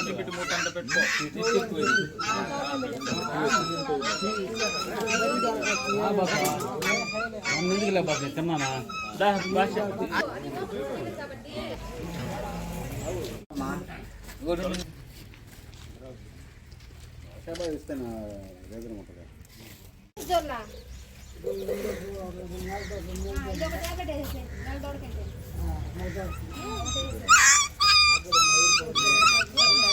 పదికి మూట అంట పెట్టుకో. ముందుకులే బాబు తిన్నానా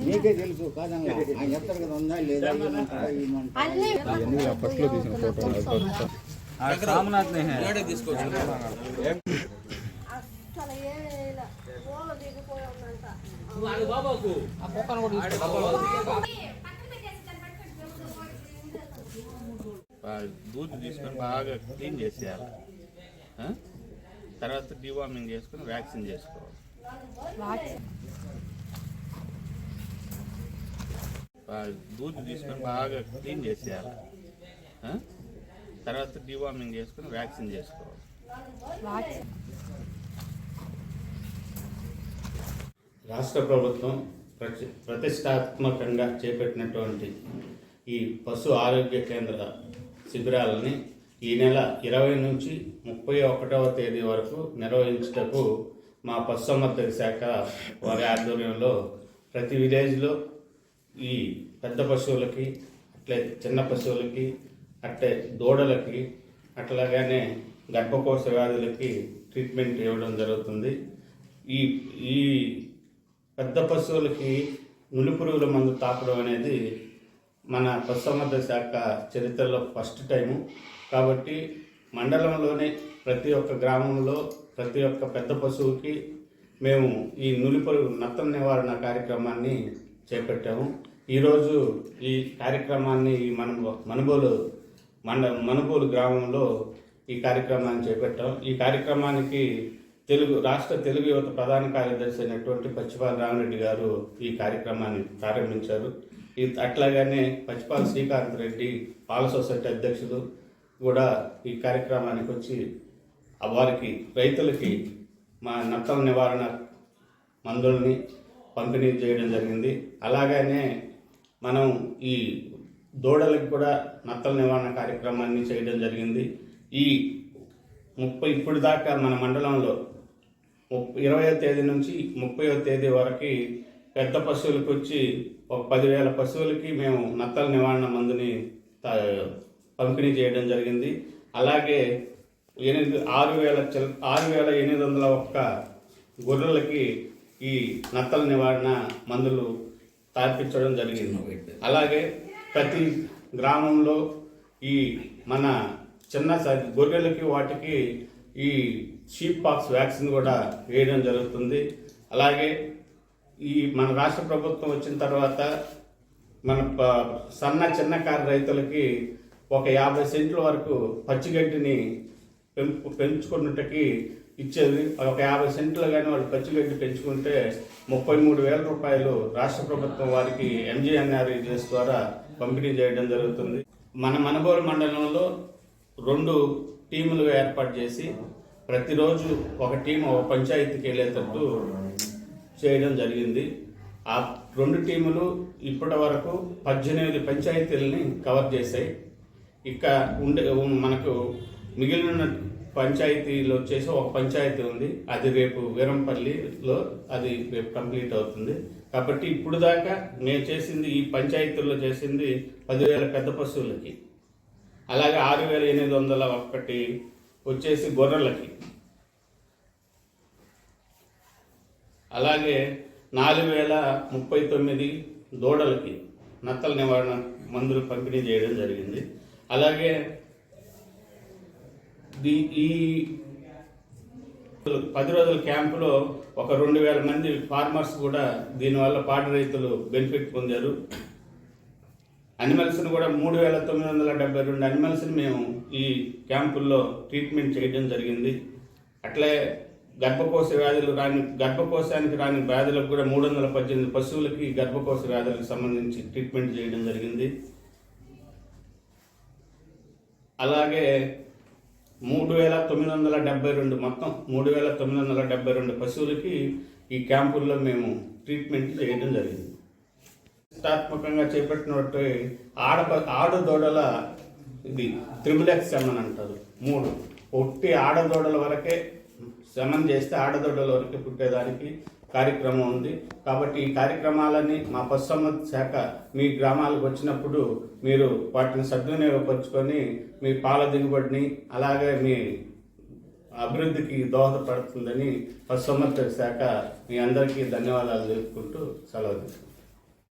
నీకే తెలుసు. కాదన్నా ఆయన చెప్తారు కదా ఉందా లేదా రామనాథ్. దూద్ తీసుకొని బాగా క్లీన్ చేసేయాలి? తర్వాత డివార్మింగ్ చేసుకొని వ్యాక్సిన్ చేసుకోవాలి ఆ, దూద్ తీసుకొని బాగా క్లీన్ చేసేయాలి. తర్వాత డివార్మింగ్ చేసుకుని వ్యాక్సిన్ చేసుకోవాలి. రాష్ట్ర ప్రభుత్వం ప్రతి ప్రతిష్టాత్మకంగా చేపట్టినటువంటి ఈ పశు ఆరోగ్య కేంద్ర శిబిరాలని ఈ నెల ఇరవై నుంచి ముప్పై ఒకటవ తేదీ వరకు నిర్వహించుటకు మా పశుసంవర్ధక శాఖ వారి ఆధ్వర్యంలో ప్రతి విలేజ్లో ఈ పెద్ద పశువులకి అట్లే చిన్న పశువులకి అట్లే దూడలకి అట్లాగానే గర్భకోశ వ్యాధులకి ట్రీట్మెంట్ ఇవ్వడం జరుగుతుంది. ఈ ఈ పెద్ద పశువులకి నులిపురుగుల మందు తాకడం అనేది మన పశుసంవర్ధ శాఖ చరిత్రలో ఫస్ట్ టైము. కాబట్టి మండలంలోనే ప్రతి ఒక్క గ్రామంలో ప్రతి ఒక్క పెద్ద పశువుకి మేము ఈ నులిపురుగు నత్తం నివారణ కార్యక్రమాన్ని చేపట్టాము. ఈరోజు ఈ కార్యక్రమాన్ని ఈ మన మనుబోలు మండ మనుబోలు గ్రామంలో ఈ కార్యక్రమాన్ని చేపట్టాం. ఈ కార్యక్రమానికి తెలుగు రాష్ట్ర తెలుగు యువత ప్రధాన కార్యదర్శి అయినటువంటి పచ్చిపాల రామరెడ్డి గారు ఈ కార్యక్రమాన్ని ప్రారంభించారు. ఈ అట్లాగానే పచ్చిపాల శ్రీకాంత్ రెడ్డి పాల సొసైటీ అధ్యక్షులు కూడా ఈ కార్యక్రమానికి వచ్చి వారికి రైతులకి మా నత్తల నివారణ మందుల్ని పంపిణీ చేయడం జరిగింది. అలాగనే మనం ఈ దూడలకు కూడా నత్తల నివారణ కార్యక్రమాన్ని చేయడం జరిగింది. ఈ ముప్పై ఇప్పుడు దాకా మన మండలంలో ముప్పై ఇరవయో తేదీ నుంచి ముప్పయో తేదీ వరకు పెద్ద పశువులకు వచ్చి ఒక పదివేల పశువులకి మేము నత్తల నివారణ మందుని తా- పంపిణీ చేయడం జరిగింది. అలాగే ఎనిమిది ఆరు వేల చిల్ ఆరు వేల ఎనిమిది వందల ఒక్క గొర్రెలకి ఈ నత్తల నివారణ మందులు తార్పించడం జరిగింది. అలాగే ప్రతి గ్రామంలో ఈ మన చిన్న గొర్రెలకి వాటికి ఈ షీప్ పాక్స్ వ్యాక్సిన్ కూడా వేయడం జరుగుతుంది. అలాగే ఈ మన రాష్ట్ర ప్రభుత్వం వచ్చిన తర్వాత మన సన్న సన్న చిన్నకారు రైతులకి ఒక యాభై సెంట్ల వరకు పచ్చిగడ్డిని పెంపు పెంచుకున్నట్టుకి ఇచ్చేది. ఒక యాభై సెంట్లు కానీ వాళ్ళు పచ్చిగడ్డి పెంచుకుంటే ముప్పై మూడు వేల రూపాయలు రాష్ట్ర ప్రభుత్వం వారికి ఎంజీఎన్ఆర్ఈజీఎస్ ద్వారా పంపిణీ చేయడం జరుగుతుంది. మన మనబోలు మండలంలో రెండు టీములు ఏర్పాటు చేసి ప్రతిరోజు ఒక టీం ఒక పంచాయతీకి వెళ్ళేటట్టు చేయడం జరిగింది. ఆ రెండు టీములు ఇప్పటి వరకు పద్దెనిమిది పంచాయతీలని కవర్ చేశాయి. ఇక ఉండే మనకు మిగిలిన పంచాయతీలో వచ్చేసి ఒక పంచాయతీ ఉంది. అది రేపు వీరంపల్లిలో అది రేపు కంప్లీట్ అవుతుంది. కాబట్టి ఇప్పుడు దాకా నేను చేసింది ఈ పంచాయతీల్లో చేసింది పదివేల పెద్ద పశువులకి అలాగే ఆరు వేల ఎనిమిది వందల ఒకటి వచ్చేసి గొర్రెలకి అలాగే నాలుగు వేల ముప్పై తొమ్మిది దూడలకి నత్తల నివారణ మందులు పంపిణీ చేయడం జరిగింది. అలాగే దీ ఈ పది రోజుల క్యాంపులో ఒక రెండు వేల మంది ఫార్మర్స్ కూడా దీనివల్ల పాడి రైతులు బెనిఫిట్ పొందారు. అనిమల్స్ని కూడా మూడు వేల తొమ్మిది వందల డెబ్బై రెండు అనిమల్స్ని మేము ఈ క్యాంపుల్లో ట్రీట్మెంట్ చేయడం జరిగింది. అట్లే గర్భకోశ వ్యాధులు రాని గర్భకోశానికి రాని వ్యాధులకు కూడా మూడు వందల పద్దెనిమిది పశువులకి గర్భకోశ వ్యాధులకు సంబంధించి ట్రీట్మెంట్ చేయడం జరిగింది. అలాగే మూడు వేల తొమ్మిది వందల డెబ్బై రెండు మొత్తం మూడు వేల తొమ్మిది వందల డెబ్బై రెండు పశువులకి ఈ క్యాంపుల్లో మేము ట్రీట్మెంట్ చేయడం జరిగింది. ప్రతిష్టాత్మకంగా చేపట్టినట్టు ఆడ ఆడు దూడల ఇది త్రిబుల్ ఎక్స్ సెమన్ అంటారు. మూడు. ఒట్టి ఆడదూడల వరకే సెమన్ చేస్తే ఆడదూడల వరకే పుట్టేదానికి కార్యక్రమం ఉంది. కాబట్టి ఈ కార్యక్రమాలన్నీ మా పశుసంవర్ధక శాఖ మీ గ్రామాలకు వచ్చినప్పుడు మీరు వాటిని సద్వినియోగపరుచుకొని మీ పాల దిగుబడిని అలాగే మీ అభివృద్ధికి దోహదపడుతుందని పశుసంవర్ధక శాఖ మీ అందరికీ ధన్యవాదాలు తెలుపుకుంటూ సెలవు